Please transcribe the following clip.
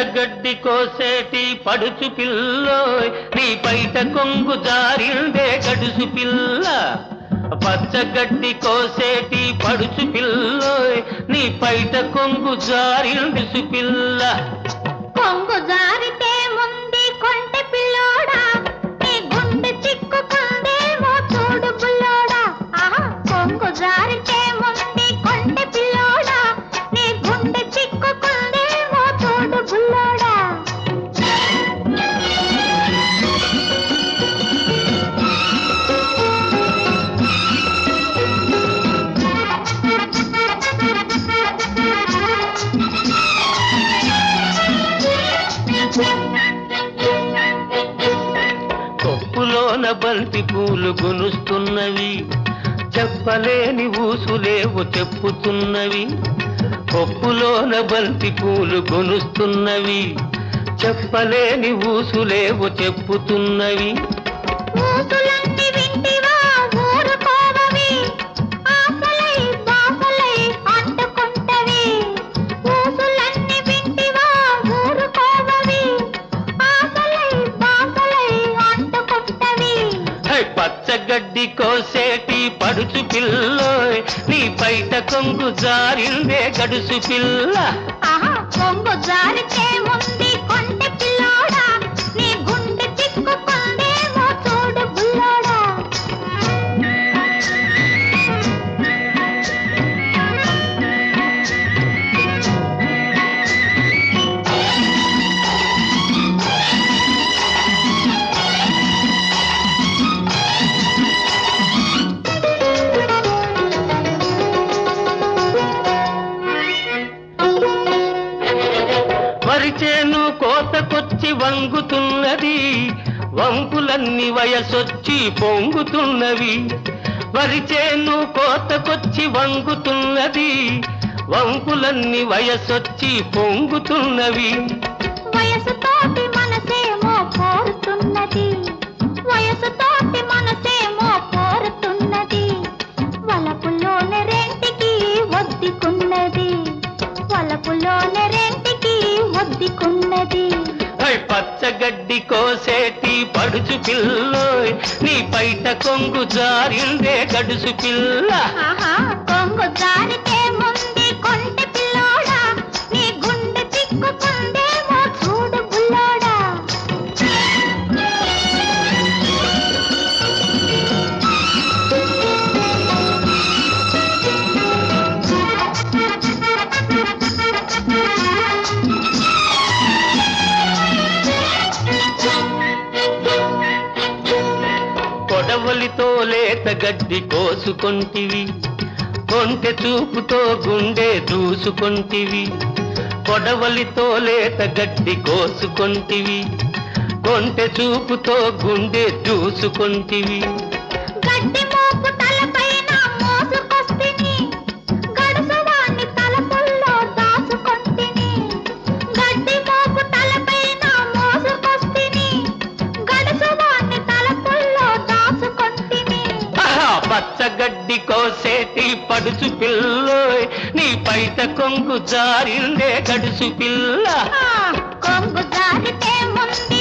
గడ్డి కోసేటి పడుచు పిల్లోయ్ నీ బయట కొంగు జారిందే గడుసు పిల్ల. పచ్చగడ్డి కోసేటి పడుచు పిల్లోయ్ నీ బయట కొంగు జారింది పిల్ల. కొంగు జారితే కొప్పులోన బంతి పూలు గునుస్తున్నవి. చెప్పలేని ఊసులేవు చెప్పుతున్నవి. పప్పులోన బంతి పూలు గునుస్తున్నవి. చెప్పలేని ఊసులేవు చెప్పుతున్నవి. పచ్చగడ్డి కోసేటి పడుచు పిల్లోయ్ నీ బయట కొంగు జారిందే గడుసు పిల్ల. ఆహా కొంగు జారితే కోతకొచ్చి వంగుతున్నది వంపులన్నీ వయసొచ్చి పొంగుతున్నవి. వరిచేను కోతకొచ్చి వంగుతున్నది వంపులన్నీ వయసొచ్చి పొంగుతున్నవి. వయసుతోటి మనసేమో కోరుతున్నది వయసుతోటి మనసేమో కోరుతున్నది. వలపులోని రెంటికి ఒద్దికున్నది వలపులోని రెంటికి ఒద్దికున్నది. పచ్చగడ్డి కోసేటి పడుచు పిల్లోయ్. నీ బయట కొంగు జారిందే గడుసు పిల్ల. కొంగు జారితే ముందు కొంటి పిల్లోడా లేత గడ్డి కోసుకొంటివి కొంటె చూపుతో గుండె దూసుకొంటివి కొడవలితో లేత గడ్డి కోసుకొంటివి కొంటె చూపుతో గుండె దూసుకొంటివి. పెట్టి పడుచు పిల్లోయ్ నీ పైట కొంగు జారిందే గడుసు పిల్ల. కొంగు జారితే ముందు